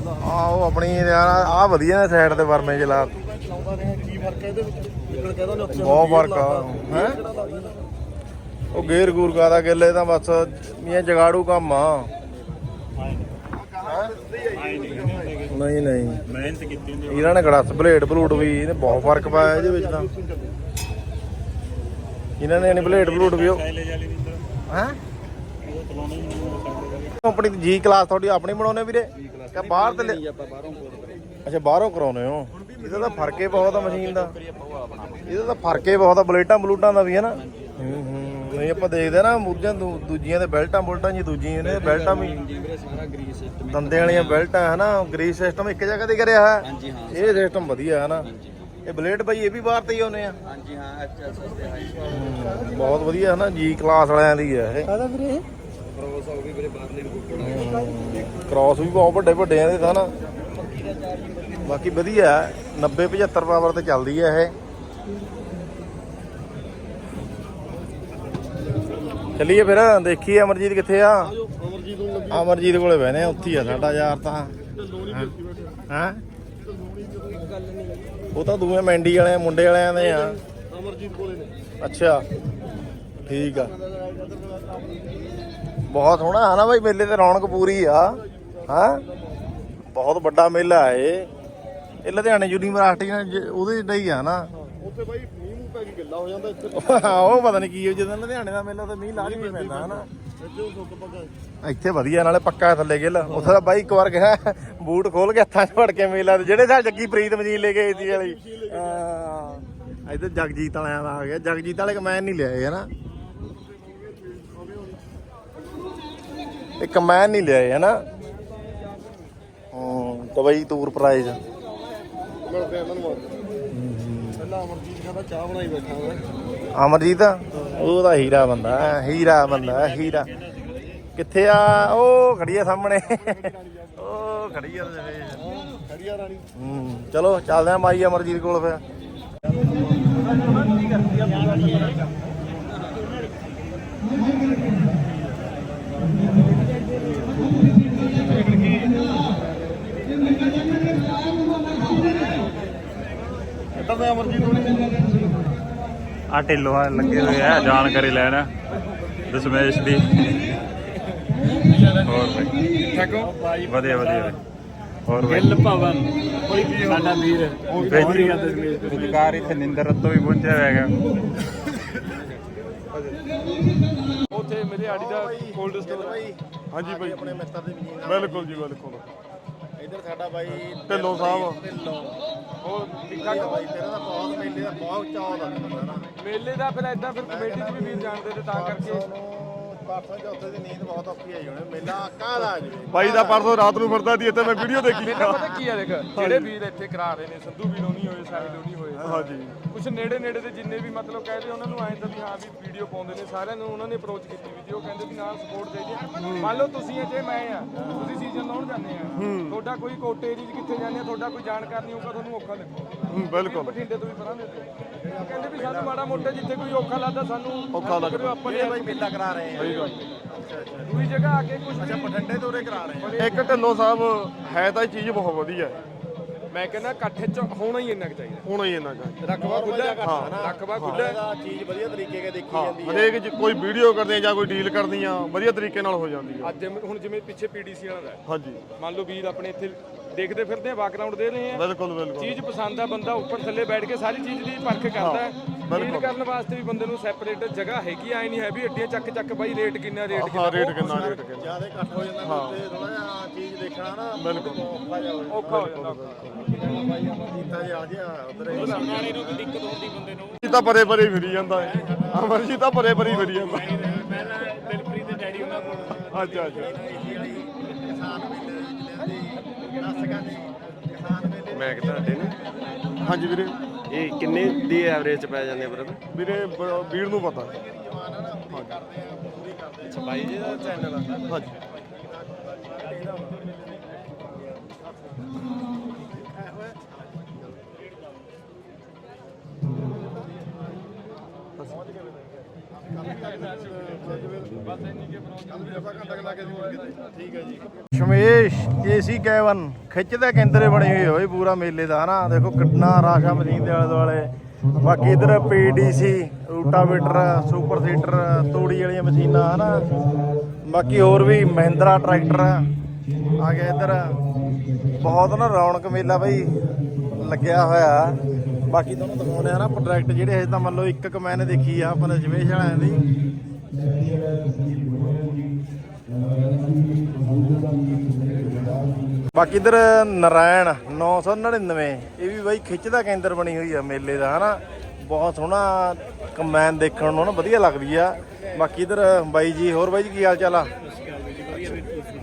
ਆ ਆਹ ਆਪਣੀ ਯਾਰ ਆ ਵਧੀਆ ਨੇ ਸਾਈਡ ਤੇ ਵਰਮੇ ਜਲਾ ਬਹੁਤ ਫ਼ਰਕ ਆ। ਹੈ? ਉਹ ਗੇਰ ਗੂਰ ਕਾਦਾ ਗਿੱਲੇ ਤਾਂ ਬਸ ਮੀਆਂ ਜਗਾੜੂ ਕੰਮ ਆ। ਨਹੀਂ ਨਹੀਂ। ਮਿਹਨਤ ਕੀਤੀ ਹੁੰਦੀ ਇਹਨਾਂ ਨੇ ਗੜਸ, ਬਲੇਡ ਬਲੂਡ ਵੀ, ਇਹਨੇ ਬਹੁਤ ਫ਼ਰਕ ਪਾਇਆ ਇਹਦੇ ਵਿੱਚ ਤਾਂ। ਇਹਨਾਂ ਨੇ ਨੇ ਬਲੇਡ ਬਲੂਡ ਵੀ ਉਹ ਹੈ ਉਹ ਚਲਾਉਣਾ ਹੀ ਨਹੀਂ ਕੰਪਨੀ ਦੀ ਜੀ ਕਲਾਸ ਤੁਹਾਡੀ ਆਪਣੀ ਬਣਾਉਨੇ ਵੀਰੇ? ਕਿ ਬਾਹਰ ਤੇ ਅੱਛਾ ਬਾਹਰੋਂ ਕਰਾਉਨੇ ਹੋ? ਇਹਦਾ ਤਾਂ ਫ਼ਰਕ ਹੀ ਬਹੁਤ ਆ ਮਸ਼ੀਨ ਦਾ। ਇਹਦਾ ਤਾਂ ਫ਼ਰਕ ਹੀ ਬਹੁਤ ਆ ਬਲੇਟਾਂ ਬਲੂਟਾਂ ਦਾ ਵੀ ਹੈ ਨਾ। ਹੂੰ ਹੂੰ। ਨਹੀਂ ਆਪਾਂ ਦੇਖਦੇ ਆ ਨਾ ਮੂਰਜਾਂ ਦੂਜੀਆਂ ਦੇ ਬੈਲਟਾਂ ਬੁਲਟਾਂ ਜੀ ਦੂਜੀਆਂ ਨੇ ਬੈਲਟਾਂ ਵੀ। ਦੰਦੇ ਵਾਲੀਆਂ ਬੈਲਟਾਂ ਹੈ ਨਾ ਗ੍ਰੀਸ ਸਿਸਟਮ ਇੱਕ ਜਗ੍ਹਾ ਤੇ ਕਰਿਆ ਹੈ ਹਾਂਜੀ ਹਾਂ ਇਹ ਸਿਸਟਮ ਵਧੀਆ ਹੈ ਨਾ। ਇਹ ਬਲੇਡ ਬਈ ਇਹ ਵੀ ਬਾਹਰ ਤੇ ਹੀ ਆਉਨੇ ਆ। ਹਾਂਜੀ ਹਾਂ ਐਚਐਸ ਤੇ ਹਾਈ ਬਹੁਤ ਵਧੀਆ ਹੈ ਨਾ ਜੀ ਕਲਾਸ ਵਾਲਿਆਂ ਦੀ ਹੈ ਇਹ। ਆਦਾ ਵੀਰੇ ਕ੍ਰੋਸ ਹੋ ਗਈ ਵੀਰੇ ਬਾਹਰਲੇ ਨੂੰ ਕ੍ਰਾਸ ਵੀ ਬਹੁਤ ਵੱਡੇ ਵੱਡੇ ਆ ਇਹਦੇ ਤਾਂ ਨਾ। ਬਾਕੀ ਵਧੀਆ ਹੈ 90 75 ਪਾਵਰ ਤੇ ਚੱਲਦੀ ਹੈ ਇਹ। ਚੱਲੀਏ ਫਿਰ ਦੇਖੀਏ ਅਮਰਜੀਤ ਕਿੱਥੇ ਆ। ਅਮਰਜੀਤ ਨੂੰ ਲੱਗੀ ਅਮਰਜੀਤ ਕੋਲੇ ਬਹਿਨੇ ਆ ਉੱਥੇ ਆ ਸਾਡਾ ਯਾਰ ਤਾਂ। ਹਾਂ? ਉਹ ਤਾਂ ਦੂਏ ਮੈਂਡੀ ਵਾਲੇ ਮੁੰਡੇ ਵਾਲਿਆਂ ਦੇ ਆ। ਅਮਰਜੀਤ ਕੋਲੇ ਨੇ। ਅੱਛਾ ਠੀਕ ਆ। ਬਹੁਤ ਸੋਹਣਾ ਹੈ ਨਾ ਬਾਈ ਮੇਲੇ ਤੇ ਰੌਣਕ ਪੂਰੀ ਆ। ਹਾਂ? ਬਹੁਤ ਵੱਡਾ ਮੇਲਾ ਹੈ ਇਹ। ਲੁਧਿਆਣੇ ਯੂਨੀਵਰਸਿਟੀ ਨਾਲ ਜ- ਉਹਦੇ ਦਾ ਹੀ ਆ ਨਾ। ਉੱਥੇ ਬਾਈ ਮੀਂਹ ਮੂੰਹ ਪੈ ਕੇ ਗਿੱਲਾ ਹੋ ਜਾਂਦਾ ਇੱਥੇ। ਉਹ ਪਤਾ ਨਹੀਂ ਕੀ ਹੋ ਜਦੋਂ ਲੁਧਿਆਣੇ ਦਾ ਮੇਲਾ ਤਾਂ ਮੀਂਹ ਲਾਜ਼ਮੀ ਪੈਂਦਾ ਹਨਾ ਇੱਥੇ ਸੁੱਕ ਪੱਕਾ ਇੱਥੇ ਵਧੀਆ ਨਾਲੇ ਪੱਕਾ ਥੱਲੇ ਗਿੱਲ। ਉੱਥੇ ਦਾ ਬਾਈ ਇੱਕ ਵਾਰ ਗਿਆ ਬੂਟ ਖੋਲ ਕੇ ਹੱਥਾਂ 'ਚ ਫੜ ਕੇ ਮੇਲਾ ਤੇ ਜਿਹੜੇ ਸਾਲ ਜੱਗੀ ਪ੍ਰੀਤ ਮਜੀਦ ਲੈ ਕੇ ਆਈ ਸੀ ਵਾਲੀ। ਹਾਂ। ਇੱਧਰ ਜਗਜੀਤ ਵਾਲਿਆਂ ਦਾ ਆ ਗਿਆ। ਜਗਜੀਤ ਵਾਲੇ ਕਮੈਨ ਨਹੀਂ ਲਿਆਏ ਹਨਾ ਇਹ ਕਮੈਨ ਨਹੀਂ ਲਿਆਏ, ਹਨਾ? ਹੂੰ ਤਾਂ ਬਾਈ ਪ੍ਰਾਈਜ਼ ਮਿਲਦੇ ਇਹਨਾਂ ਨੂੰ ਪਹਿਲਾਂ ਅਮਰਜੀਤ? ਕਹਿੰਦਾ ਚਾਹ ਬਣਾਈ ਬੈਠਾ ਵਾ ਅਮਰਜੀਤ ਉਹਦਾ ਹੀਰਾ ਬੰਦਾ ਹੀਰਾ ਬੰਦਾ, ਹੀਰਾ। ਕਿੱਥੇ ਆ? ਉਹ ਖੜੀ ਆ ਸਾਹਮਣੇ। ਉਹ ਖੜੀ ਆ ਖੜੀਆ ਰਾਣੀ ਹੂੰ, ਚਲੋ, ਚੱਲਦੇ ਆ ਮਾਈ ਅਮਰਜੀਤ ਕੋਲ ਫਿਰ। ਇੱਦਾਂ ਦਾ ਅਮਰਜੀਤ ਹੋਣੀ ਆ ਢਿੱਲੋਂ ਆ ਲੱਗੇ ਹੋਏ ਆ ਜਾਣਕਾਰੀ ਲੈਣ ਦਸ਼ਮੇਸ਼ ਦੀ। ਹੋਰ ਠੱਕੋ ਵਧੀਆ ਵਧੀਆ ਹੋਰ ਗਿੱਲ ਭਵਨ। ਸਾਡਾ ਵੀਰ। ਰੁਜ਼ਗਾਰ ਇੱਥੇ ਨਿੰਦਰ ਰੱਤੋਂ ਵੀ ਪਹੁੰਚਿਆ ਹੋਇਆ ਹੈਗਾ। ਉੱਥੇ ਮੇਰੇ ਆੜੀ ਦਾ ਕੋਲਡ ਸਟੋਰ ਹਾਂਜੀ ਬਾਈ ਆਪਣੇ ਮਿੱਤਰ ਦੇ ਮਜੀਦ ਬਿਲਕੁਲ ਜੀ ਬਿਲਕੁਲ। ਇੱਧਰ ਸਾਡਾ ਬਾਈ ਢਿੱਲੋਂ ਸਾਹਿਬ। ਢਿੱਲੋਂ। ਉਹ ਠੀਕ ਠੀਕ ਆ ਬਾਈ? ਤੇਰਾ ਤਾਂ ਬਹੁਤ ਮੇਲੇ ਦਾ ਬਹੁਤ ਚਾਅ ਦਾ ਬੰਦਾ ਨਾ ਮੇਲੇ ਦਾ ਫਿਰ ਐਦਾਂ ਫਿਰ ਕਮੇਟੀ 'ਚ ਵੀ ਵੀਰ ਜਾਣਦੇ ਤੇ ਤਾਂ ਕਰਕੇ। ਪਰਸੋਂ ਚੌਥੇ ਦੀ ਨੀਂਦ ਬਹੁਤ ਔਖੀ ਆਈ ਹੋਣੀ। ਮੇਲਾ ਕਾਹਦਾ ਆ ਜਵੇ ਬਾਈ ਦਾ ਪਰਸੋਂ ਰਾਤ ਨੂੰ ਫਿਰਦਾ ਸੀ ਇੱਥੇ ਮੈਂ ਵੀਡੀਓ ਦੇਖੀ। ਮੇਲਾ ਪਤਾ ਕੀ ਆ ਦੇਖ ਜਿਹੜੇ ਵੀਰ ਇੱਥੇ ਕਰਾ ਰਹੇ ਨੇ ਸੰਧੂ ਵੀ ਲੋਨੀ ਹੋਏ ਸਾਹਿਲ ਲੋਨੀ ਹੋਏ। ਹਾਂਜੀ। ਕੁਝ ਨੇੜੇ ਨੇੜੇ ਦੇ ਜਿੰਨੇ ਵੀ ਮਤਲਬ ਕਹਿੰਦੇ ਉਹਨਾਂ ਨੂੰ ਐਂ ਤਾਂ ਵੀ ਹਾਂ ਵੀ ਵੀਡੀਓ ਪਾਉਂਦੇ ਨੇ ਸਾਰਿਆਂ ਨੂੰ ਉਹਨਾਂ ਨੇ ਅਪਰੋਚ ਕੀਤੀ ਵੀ ਜੀ ਉਹ ਕਹਿੰਦੇ ਵੀ ਨਾਲ ਸਪੋਰਟ ਦੇ ਜੀ ਮੰਨ ਲਓ ਤੁਸੀਂ ਇਹ ਜੇ ਮੈਂ ਆ ਤੁਸੀਂ ਸੀਜ਼ਨ ਲਾਉਣ ਜਾਂਦੇ ਆ। ਤੁਹਾਡਾ ਕੋਈ ਕੋਟੇ ਏਰੀਆ ਕਿੱਥੇ ਜਾਂਦੇ ਆ ਤੁਹਾਡਾ ਕੋਈ ਜਾਣਕਾਰ ਨਹੀਂ ਹੋਊਗਾ ਤੁਹਾਨੂੰ ਔਖਾ ਲੱਗੂਗਾ ਹੂੰ, ਬਿਲਕੁਲ। ਬਠਿੰਡੇ ਤੋਂ ਵੀ ਪਰਾਂ ਦੇ ਤੇ। ਕਹਿੰਦੇ ਵੀ ਸਾਨੂੰ ਮਾੜਾ ਮੋਟਾ ਜਿੱਥੇ ਕੋਈ ਔਖਾ ਲੱਗਦਾ ਸਾਨੂੰ ਔਖਾ ਲੱਗਦਾ। ਆਪਾਂ ਨੇ ਬਾਈ ਮੇਲਾ ਕਰਾ ਰਹੇ ਆ। ਸਹੀ ਗੱਲ। ਦੂਜੀ ਜਗ੍ਹਾ ਆ ਕੇ ਕੁਝ ਅੱਛਾ ਬਠਿੰਡੇ ਤੋਂ ਉਰੇ ਕਰਾ ਰਹੇ ਆ। ਇੱਕ ਢਿੱਲੋਂ ਸਾਹਿਬ ਹੈ ਤਾਂ ਇਹ ਚੀਜ਼ ਬਹੁਤ ਵਧੀਆ। ਹੈ। ਮੈਂ ਕਹਿੰਦਾ ਇਕੱਠੇ ਚ ਹੋਣਾ ਹੀ ਇੰਨਾ ਕੁ ਚਾਹੀਦਾ। ਹੋਣਾ ਹੀ ਇੰਨਾ ਚਾਹੀਦਾ ਰਕਬਾ ਖੁੱਲਾ ਰਕਬਾ ਖੁੱਲਾ ਦਾ ਚੀਜ਼ ਵਧੀਆ ਤਰੀਕੇ ਕੇ ਦੇਖੀ ਹਾਂ ਜਾਂਦੀ ਹੈ ਹਰੇਕ ਚ ਕੋਈ ਵੀਡੀਓ ਕਰਦੇ ਆ ਜਾਂ ਕੋਈ ਡੀਲ ਕਰਨੀ ਆ ਵਧੀਆ ਤਰੀਕੇ ਨਾਲ ਹੋ ਜਾਂਦੀ ਹੈ ਅੱਜ ਹੁਣ ਜਿਵੇਂ ਪਿੱਛੇ ਪੀਡੀਸੀ ਵਾਲਾ ਦਾ ਹੈ। ਹਾਂਜੀ। ਮੰਨ ਲਓ ਵੀਰ ਆਪਣੇ ਇੱਥੇ ਦੇਖਦੇ ਫਿਰਦੇ ਆ ਬਾਕਗ੍ਰਾਉਂਡ ਦੇ ਰਹੇ ਆ। ਬਿਲਕੁਲ ਬਿਲਕੁਲ। ਚੀਜ਼ ਪਸੰਦ ਆ ਬੰਦਾ ਉੱਪਰ ਥੱਲੇ ਬੈਠ ਕੇ ਸਾਰੀ ਚੀਜ਼ ਦੀ ਪਰਖ ਕਰਦਾ ਹੈ। ਡੀਲ ਕਰਨ ਵਾਸਤੇ ਵੀ ਬੰਦੇ ਨੂੰ ਸੈਪਰੇਟ ਜਗ੍ਹਾ ਹੈਗੀ ਆਈ ਨਹੀਂ ਹੈ ਵੀ ਅੱਡੀਆਂ ਚੱਕ ਚੱਕ ਬਾਈ ਰੇਟ ਕਿੰਨਾ ਰੇਟ ਹਾਂ ਰੇਟ ਕਿੰਨਾ ਰੇਟ ਕਿੰਨਾ। ਜ਼ਿਆਦਾ ਇਕੱਠ ਹੋ ਜਾਂਦਾ ਤੇ ਥੋੜਾ ਜਿਹਾ ਚੀਜ਼ ਦੇਖਣਾ ਨਾ ਬਿਲਕੁਲ। ਔਖਾ ਜਿਹਾ ਹੋ ਜਾਂਦਾ। ਔਖਾ ਹੋ ਜਾਂਦਾ ਬਾਈ ਅਮਰਜੀਤਾ ਜੀ ਆ ਗਿਆ ਉਧਰ ਇਹ ਤਾਂ ਪਰੇ ਪਰੇ ਫਿਰੀ ਜਾਂਦਾ ਹੈ ਅਮਰਜੀਤ ਤਾਂ ਪਰੇ ਪਰੇ ਫਿਰੀ ਜਾਂਦਾ। ਦਿਲਪ੍ਰੀਤ ਦੇ ਡੈਡੀ ਉਹਨਾਂ ਕੋਲ। ਅੱਛਾ ਅੱਛਾ। ਕਿਸਾਨ ਮੇਲੇ ਦੇ ਵਿੱਚ ਲੈਂਦੀ ਮੈਂ ਕਿ ਤੁਹਾਡੇ ਨੇ? ਹਾਂਜੀ ਵੀਰੇ। ਇਹ ਕਿੰਨੇ ਦੀ ਐਵਰੇਜ ਚ ਪੈ ਜਾਂਦੇ ਆ ਬ੍ਰਦਰ ਵੀਰੇ ਬ- ਵੀਰ ਨੂੰ ਪਤਾ। ਅੱਛਾ ਬਾਈ ਜੀ ਦਾ ਚੈਨਲ ਆ। ਹਾਂਜੀ। ਸ਼ਮੇਸ਼ ਏਸੀ ਕੈਵਨ, ਖਿੱਚਦਾ ਕੇਂਦਰੇ ਬਣੀ ਹੋਈ ਹੋਈ ਪੂਰਾ ਮੇਲੇ ਦਾ, ਹਨਾ? ਦੇਖੋ ਕਿੰਨਾ ਰਾਸ਼ਾ ਮਸ਼ੀਨ ਦੇ ਆਲੇ ਦੁਆਲੇ ਬਾਕੀ ਇਧਰ ਪੀਡੀਸੀ, ਰੂਟਾਵੇਟਰ ਸੁਪਰ ਸੀਟਰ ਤੋੜੀ ਵਾਲੀਆਂ ਮਸ਼ੀਨਾਂ, ਹਨਾ? ਬਾਕੀ ਹੋਰ ਵੀ ਮਹਿੰਦਰਾ ਟਰੈਕਟਰ ਆ ਗਿਆ ਇਧਰ। ਬਹੁਤ ਨਾ ਰੌਣਕ ਮੇਲਾ ਬਈ ਲੱਗਿਆ ਹੋਇਆ। ਬਾਕੀ ਤੁਹਾਨੂੰ ਦਿਖਾਉਣੇ ਆ ਨਾ ਪ੍ਰੋਡਕਟ ਜਿਹੜੇ ਹਜੇ ਤਾਂ ਮੰਨ ਲਓ ਇੱਕ ਕਮੈਨ ਦੇਖੀ ਆ, ਆਪਾਂ ਨੇ ਜਵੇਸ਼ ਵਾਲਿਆਂ ਦੀ। ਬਾਕੀ ਇਧਰ ਨਰਾਇਣ 999 ਇਹ ਵੀ ਬਾਈ ਖਿੱਚ ਦਾ ਕੇਂਦਰ ਬਣੀ ਹੋਈ ਆ ਮੇਲੇ ਦਾ, ਹਨਾ? ਬਹੁਤ ਸੋਹਣਾ ਕੰਬਾਈਨ ਦੇਖਣ ਨੂੰ ਨਾ ਵਧੀਆ ਲੱਗਦੀ ਆ। ਬਾਕੀ ਇਧਰ ਬਾਈ ਜੀ, ਹੋਰ ਬਾਈ ਜੀ ਕੀ ਹਾਲ ਚਾਲ ਆ?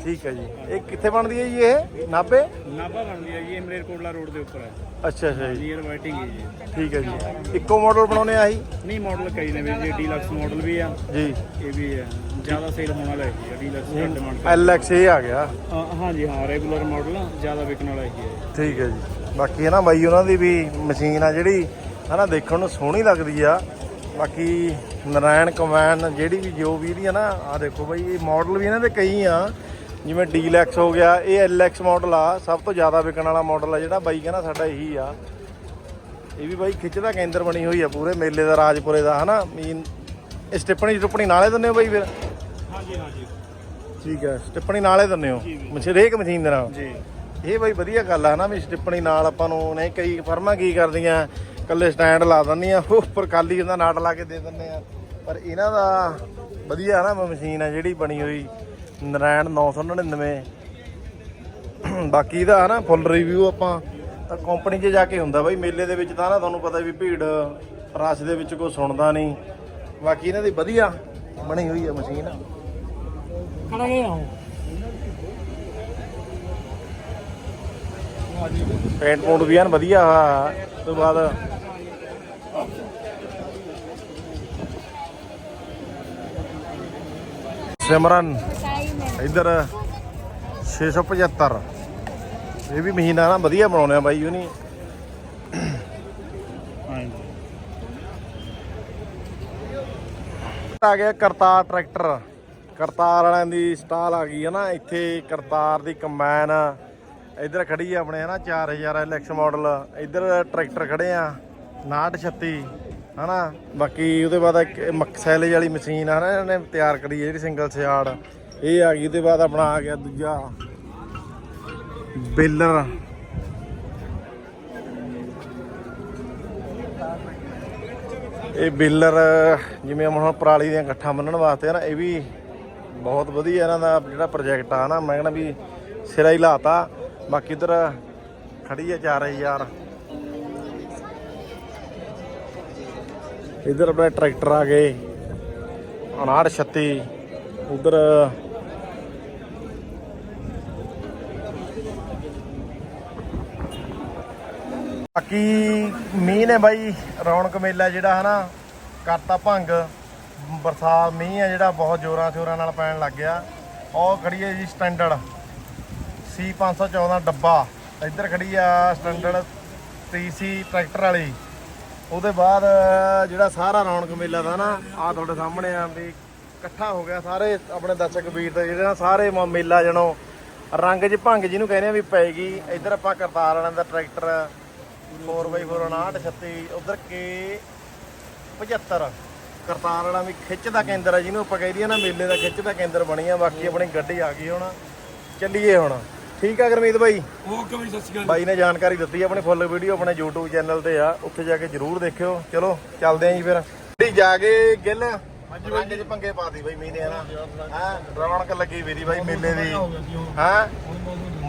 ਠੀਕ ਹੈ ਜੀ। ਇਹ ਕਿੱਥੇ ਬਣਦੀ ਹੈ ਜੀ ਇਹ? ਨਾਭੇ? ਨਾਭਾ ਬਣਦੀ ਹੈ ਜੀ ਇਹ ਮਲੇਰਕੋਟਲਾ ਰੋਡ ਦੇ ਉੱਪਰ ਹੈ। ਅੱਛਾ ਅੱਛਾ ਜੀ। ਨੀਅਰ ਵਾਈਟਿੰਗ ਹੈ ਜੀ। ਠੀਕ ਹੈ ਜੀ। ਇੱਕੋ ਮਾਡਲ ਬਣਾਉਣੇ ਆ ਜੀ ਨਹੀਂ ਮਾਡਲ ਕਈ ਨੇ ਵੀਰ ਜੀ ਡੀਲਕਸ ਮਾਡਲ ਵੀ ਆ। ਜੀ। ਇਹ ਵੀ ਹੈ। ਜ਼ਿਆਦਾ ਸੇਲ ਹੋਣ ਵਾਲਾ ਹੈ ਜੀ ਡੀਲਕਸ ਦਾ ਡਿਮਾਂਡ LX ਇਹ ਆ ਗਿਆ। ਹਾਂਜੀ ਹਾਂ ਰੈਗੂਲਰ ਮਾਡਲ ਜ਼ਿਆਦਾ ਵਿਕਣ ਵਾਲਾ ਹੀ ਹੈ। ਠੀਕ ਹੈ ਜੀ। ਬਾਕੀ ਹੈ ਨਾ ਬਾਈ ਉਹਨਾਂ ਦੀ ਵੀ ਮਸ਼ੀਨ ਆ ਜਿਹੜੀ ਹਨਾ ਦੇਖਣ ਨੂੰ ਸੋਹਣੀ ਲੱਗਦੀ ਆ। ਬਾਕੀ ਨਰਾਇਣ ਕਮੈਨ ਜਿਹੜੀ ਵੀ ਜੋ ਵੀ ਇਹਦੀ ਆ ਨਾ ਆ ਦੇਖੋ ਬਾਈ ਇਹ ਮਾਡਲ ਵੀ ਇਹਨਾਂ ਦੇ ਕਈ ਆ। ਜਿਵੇਂ ਡੀਲੈਕਸ ਹੋ ਗਿਆ ਇਹ ਐਲਐਕਸ ਮਾਡਲ ਆ ਸਭ ਤੋਂ ਜ਼ਿਆਦਾ ਵਿਕਣ ਵਾਲਾ ਮਾਡਲ ਆ ਜਿਹੜਾ ਬਾਈ ਕਹਿੰਦਾ ਸਾਡਾ ਇਹੀ ਆ। ਇਹ ਵੀ ਬਾਈ ਖਿੱਚਦਾ ਕੇਂਦਰ ਬਣੀ ਹੋਈ ਆ ਪੂਰੇ ਮੇਲੇ ਦਾ ਰਾਜਪੁਰੇ ਦਾ ਹਨਾ? ਮੀਨ ਇਹ ਸਟਿੱਪਣੀ ਟੁੱਪਣੀ ਨਾਲੇ ਦਿੰਦੇ ਹੋ ਬਾਈ ਫਿਰ? ਹਾਂਜੀ ਹਾਂਜੀ। ਠੀਕ ਹੈ ਸਟਿੱਪਣੀ ਨਾਲੇ ਦਿੰਦੇ ਹੋ? ਮਸ਼ੀਨ ਹਰੇਕ ਮਸ਼ੀਨ ਦੇ ਨਾਲ? ਜੀ। ਇਹ ਬਈ ਵਧੀਆ ਗੱਲ ਆ ਨਾ ਵੀ ਸਟਿੱਪਣੀ ਨਾਲ ਆਪਾਂ ਨੂੰ ਨਹੀਂ ਕਈ ਫਰਮਾਂ ਕੀ ਕਰਦੀਆਂ ਕੱਲੇ ਸਟੈਂਡ ਲਾ ਦਿੰਦੀਆਂ ਉੱਪਰ ਕਾਲੀ ਉਹਦਾ ਨਾਟ ਲਾ ਕੇ ਦੇ ਦਿੰਦੇ ਆ। ਪਰ ਇਹਨਾਂ ਦਾ ਵਧੀਆ ਨਾ ਮਸ਼ੀਨ ਆ ਜਿਹੜੀ ਬਣੀ ਹੋਈ। ਨਰਾਇਣ 999 ਬਾਕੀ ਇਹਦਾ ਹਨਾ ਫੁੱਲ ਰਿਵਿਊ ਆਪਾਂ ਤਾਂ ਕੰਪਨੀ 'ਚ ਜਾ ਕੇ ਹੁੰਦਾ ਬਾਈ ਮੇਲੇ ਦੇ ਵਿੱਚ ਤਾਂ ਨਾ ਤੁਹਾਨੂੰ ਪਤਾ ਵੀ ਭੀੜ ਰਸ਼ ਦੇ ਵਿੱਚ ਕੋਈ ਸੁਣਦਾ ਨਹੀਂ। ਬਾਕੀ ਇਹਨਾਂ ਦੀ ਵਧੀਆ ਬਣੀ ਹੋਈ ਆ ਮਸ਼ੀਨ। ਪੇਂਟ ਪੂੰਟ ਵੀ ਐਨ ਵਧੀਆ ਉਸ ਤੋਂ ਬਾਅਦ ਸਿਮਰਨ। ਇੱਧਰ 675 ਇਹ ਵੀ ਮਹੀਨਾ ਨਾ ਵਧੀਆ ਬਣਾਉਣੇ ਆ ਬਾਈ ਉਹਨੀ ਆ ਗਿਆ ਕਰਤਾਰ ਟਰੈਕਟਰ। ਕਰਤਾਰ ਵਾਲਿਆਂ ਦੀ ਸਟਾਲ ਆ ਗਈ ਹੈ ਨਾ, ਇੱਥੇ ਕਰਤਾਰ ਦੀ ਕੰਬਾਈਨ। ਇੱਧਰ ਖੜੀ ਆ ਆਪਣੇ, ਹਨਾ 4000 ਐਲਐਕਸ ਮਾਡਲ। ਇੱਧਰ ਟਰੈਕਟਰ ਖੜੇ ਆ 5936 ਹਨਾ। ਬਾਕੀ ਉਹਦੇ ਬਾਅਦ ਇੱਕ ਮਕਸੈਲੇਜ ਵਾਲੀ ਮਸ਼ੀਨ ਆ ਨਾ ਇਹਨੇ ਤਿਆਰ ਕਰੀ ਜਿਹੜੀ ਸਿੰਗਲ ਸਿਆੜ। ਇਹ ਆ ਗਈ, ਇਹਦੇ ਬਾਅਦ ਆਪਣਾ ਆ ਗਿਆ ਦੂਜਾ। ਬੇਲਰ। ਇਹ ਬੇਲਰ, ਜਿਵੇਂ ਹੁਣ ਪਰਾਲੀ ਦੀਆਂ ਗੱਠਾਂ ਬੰਨਣ ਵਾਸਤੇ ਨਾ, ਇਹ ਵੀ ਬਹੁਤ ਵਧੀਆ ਇਹਨਾਂ ਦਾ ਜਿਹੜਾ ਪ੍ਰੋਜੈਕਟ ਆ ਨਾ, ਮੈਂ ਕਹਿੰਦਾ ਵੀ ਸਿਰਾ ਹੀ ਲਾਤਾ। ਬਾਕੀ ਇਧਰ ਖੜੀ ਆ 4000 ਇਧਰ ਆਪਣੇ ਟਰੈਕਟਰ ਆ ਗਏ। 5936 ਉਧਰ ਬਾਕੀ ਮੀਂਹ ਨੇ ਬਾਈ, ਰੌਣਕ ਮੇਲਾ ਜਿਹੜਾ ਹਨਾ, ਕਰਤਾ ਭੰਗ। ਬਰਸਾਤ, ਮੀਂਹ ਆ ਜਿਹੜਾ, ਬਹੁਤ ਜ਼ੋਰਾਂ ਸ਼ੋਰਾਂ ਨਾਲ ਪੈਣ ਲੱਗ ਗਿਆ। ਉਹ ਖੜੀ ਹੈ ਜੀ ਸਟੈਂਡਰਡ। C514 ਡੱਬਾ। ਇੱਧਰ ਖੜੀ ਆ ਸਟੈਂਡਰਡ 30C ਟਰੈਕਟਰ ਵਾਲੀ। ਉਹਦੇ ਬਾਅਦ ਜਿਹੜਾ ਸਾਰਾ ਰੌਣਕ ਮੇਲਾ ਦਾ ਨਾ ਆ ਤੁਹਾਡੇ ਸਾਹਮਣੇ ਆ ਵੀ ਇਕੱਠਾ ਹੋ ਗਿਆ ਸਾਰੇ ਆਪਣੇ ਦਰਸ਼ਕ ਵੀਰ ਤੇ ਜਿਹੜੇ ਨਾ, ਸਾਰੇ ਮੇਲਾ ਜਣੋ ਰੰਗ 'ਚ ਭੰਗ ਜਿਹਨੂੰ ਕਹਿੰਦੇ ਆ ਵੀ ਪੈਗੀ ਇੱਧਰ ਆਪਾਂ ਕਰਤਾਰ ਵਾਲਿਆਂ ਦਾ ਟਰੈਕਟਰ 4x4 5936 ਉਧਰ ਕੇ 75 ਕਰਤਾਰ ਵਾਲਾ ਵੀ ਖਿੱਚ ਦਾ ਕੇਂਦਰ ਆ ਜਿਹਨੂੰ ਆਪਾਂ ਕਹਿ ਦਈਏ ਨਾ ਮੇਲੇ ਦਾ ਖਿੱਚ ਦਾ ਕੇਂਦਰ ਬਣੀ ਆ ਬਾਕੀ ਆਪਣੀ ਗੱਡੀ ਆ ਗਈ ਹੁਣ। ਚੱਲੀਏ ਹੁਣ। ਠੀਕ ਆ ਗਰਮੀਤ ਬਾਈ? ਓਕੇ ਬਈ ਸਤਿ ਸ਼੍ਰੀ ਬਾਈ ਨੇ ਜਾਣਕਾਰੀ ਦਿੱਤੀ ਆਪਣੀ ਫੁੱਲ ਵੀਡੀਓ ਆਪਣੇ YouTube ਚੈਨਲ ਤੇ ਆ ਉੱਥੇ ਜਾ ਕੇ ਜਰੂਰ ਦੇਖਿਓ। ਚਲੋ ਚੱਲਦੇ ਆਂ ਜੀ ਫਿਰ। ਗੱਡੀ ਜਾ ਕੇ ਗਿੱਲ। ਹਾਂਜੀ ਬਾਈ। ਜੀ ਪੰਗੇ ਪਾਤੀ ਬਾਈ ਮੀਨੇ ਨਾ ਹਾਂ ਰੌਣਕ ਲੱਗੀ ਵੀਰੀ ਬਾਈ ਮੇਲੇ ਦੀ। ਹਾਂ?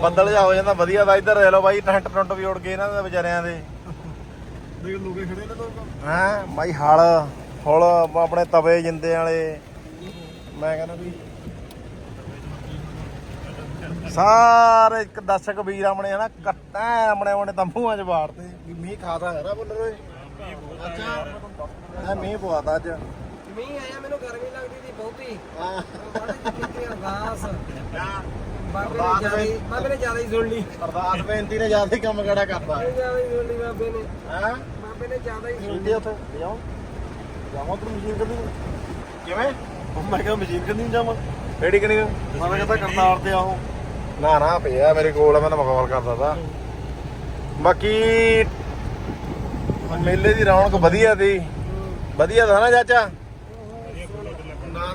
ਬੱਦਲ ਜਾ ਹੋ ਜਾਂਦਾ ਵਧੀਆ ਦਾ ਇੱਧਰ ਦੇਖ ਲਓ ਬਾਈ ਟੈਂਟ ਟੁੰਟ ਵੀ ਉੜ ਗਏ ਇਹਨਾਂ ਦੇ ਵਿਚਾਰਿਆਂ ਦੇ। ਦੇਖ ਲੋਕੇ ਖੜੇ ਨੇ ਲੋਕ। ਹਾਂ? ਬਾਈ ਹਲ ਹੁਲ ਆਪਣੇ ਤਵੇ ਜਿੰਦੇ ਵਾਲੇ। ਮੈਂ ਕਹਿੰਦਾ ਵੀ ਸਾਰੇ ਇੱਕ ਦਰਸ਼ਕ ਵੀਰ ਆਪਣੇ ਹਨਾ ਕੱਟਾ ਆਪਣੇ ਆਪਣੇ ਤੰਬੂਆਂ 'ਚ ਵਾੜਤੇ ਵੀ ਮੀਂਹ ਖਾਦਾ ਹੈ ਨਾ ਬੁੱਲਰ ਓਏ। ਅੱਛਾ। ਮੀਂਹ ਪਵਾਤਾ ਅੱਜ। ਮੀਂਹ ਆਇਆ ਮੈਨੂੰ ਗਰਮੀ ਲੱਗਦੀ ਸੀ ਬਹੁਤੀ। ਹਾਂ। ਬੜੀ ਕੀਤੀ ਅਰਦਾਸ ਬਾਬੇ ਅਰਦਾਸ ਨੇ ਜ਼ਿਆਦਾ ਹੀ ਬਾਬੇ ਨੇ ਜ਼ਿਆਦਾ ਹੀ ਸੁਣ ਲਈ। ਅਰਦਾਸ ਬੇਨਤੀ ਨੇ ਜ਼ਿਆਦਾ ਹੀ ਕੰਮ ਕਿਹੜਾ ਕਰਤਾ ਜ਼ਿਆਦਾ ਹੀ ਸੁਣ ਲਈ ਬਾਬੇ ਨੇ। ਹਾਂ? ਬਾਬੇ ਨੇ ਜ਼ਿਆਦਾ ਹੀ ਸੁਣ ਮਸ਼ੀਨ ਦੇ ਉੱਥੇ ਜਾਓ ਜਾਵਾਂ ਤੂੰ ਮਸ਼ੀਨ ਕਰਨੀ ਕਿਵੇਂ? ਮੈਂ ਕਿਹਾ ਮਸ਼ੀਨ ਕੰਨੀ ਜਾਵਾਂ। ਕਿਹੜੀ ਕਿਹੜੀ ਮੈਂ ਕਹਿੰਦਾ ਕਰਤਾਰ ਤੇ ਆਓ। ਨਾ ਨਾ ਪਿਆ ਮੇਰੇ ਕੋਲ ਮੈਂ ਤਾਂ ਮਖੌਲ ਕਰਦਾ ਤਾ। ਬਾਕੀ ਮੇਲੇ ਦੀ ਰੌਣਕ ਵਧੀਆ ਦੀ ਵਧੀਆ ਦਾ ਨਾ ਚਾਚਾ?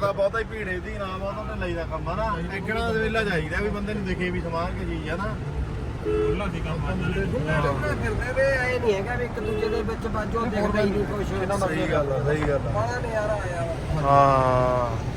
ਨਾ ਤਾਂ ਬਹੁਤਾ ਹੀ ਭੀੜੇ ਦੀ ਨਾ ਬਹੁਤਾ ਤੇ ਲਈਦਾ ਕੰਮ ਆ ਨਾ। ਇੱਕਣਾ ਦੇ ਵੇਲਾ ਚਾਹੀਦਾ ਵੀ ਬੰਦੇ ਨੂੰ ਦਿਖੇ ਵੀ ਸਮਾਨ ਕੇ ਚੀਜ਼ ਆ ਨਾ। ਚੱਲਣਾ ਫਿਰਦੇ ਵੇ ਐ ਨਹੀਂ ਹੈਗਾ ਵੀ ਇੱਕ ਦੂਜੇ ਦੇ ਵਿੱਚ ਬਾਜੋ ਦੇਖਦਾ ਹੀ ਨਹੀਂ ਕੁਛ। ਸਹੀ ਗੱਲ ਆ ਸਹੀ ਗੱਲ ਆ। ਬੜਾ ਨਜ਼ਾਰਾ ਆਇਆ। ਵਾ ਹਾਂ।